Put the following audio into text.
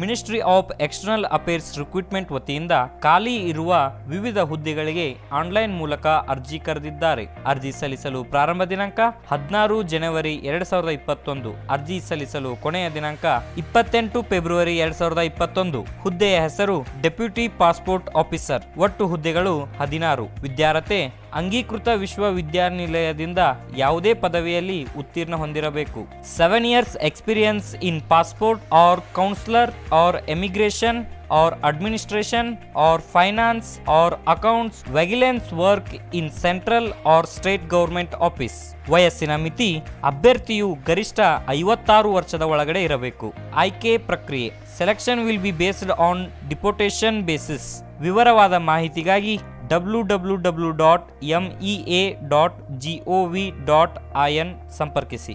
Ministry of external affairs recruitment ವತಿಯಿಂದ ಖಾಲಿ ಇರುವ ವಿವಿಧ ಹುದ್ದೆಗಳಿಗೆ ಆನ್ಲೈನ್ ಮೂಲಕ ಅರ್ಜಿ ಕರೆದಿದ್ದಾರೆ. ಅರ್ಜಿ ಸಲ್ಲಿಸಲು ಪ್ರಾರಂಭ ದಿನಾಂಕ ಹದಿನಾರು ಜನವರಿ ಎರಡ್ ಸಾವಿರದ ಇಪ್ಪತ್ತೊಂದು. ಅರ್ಜಿ ಸಲ್ಲಿಸಲು ಕೊನೆಯ ದಿನಾಂಕ ಇಪ್ಪತ್ತೆಂಟು ಫೆಬ್ರವರಿ ಎರಡ್ ಸಾವಿರದ ಇಪ್ಪತ್ತೊಂದು. ಹುದ್ದೆಯ ಹೆಸರು ಡೆಪ್ಯೂಟಿ ಪಾಸ್ಪೋರ್ಟ್ ಆಫೀಸರ್. ಒಟ್ಟು ಹುದ್ದೆಗಳು ಹದಿನಾರು. ವಿದ್ಯಾರ್ಹತೆ ಅಂಗೀಕೃತ ವಿಶ್ವವಿದ್ಯಾನಿಲಯದಿಂದ ಯಾವುದೇ ಪದವಿಯಲ್ಲಿ ಉತ್ತೀರ್ಣ ಹೊಂದಿರಬೇಕು. Seven years experience in passport or counsellor or emigration or administration or finance or accounts vigilance work in central or state government office ವಯಸ್ಸಿನ ಮಿತಿ, ಅಭ್ಯರ್ಥಿಯು ಗರಿಷ್ಠ ಐವತ್ತಾರು ವರ್ಷದ ಒಳಗಡೆ ಇರಬೇಕು. ಆಯ್ಕೆ ಪ್ರಕ್ರಿಯೆ selection will be based on deputation basis ವಿವರವಾದ ಮಾಹಿತಿಗಾಗಿ डब्ल्यू संपर्क किसी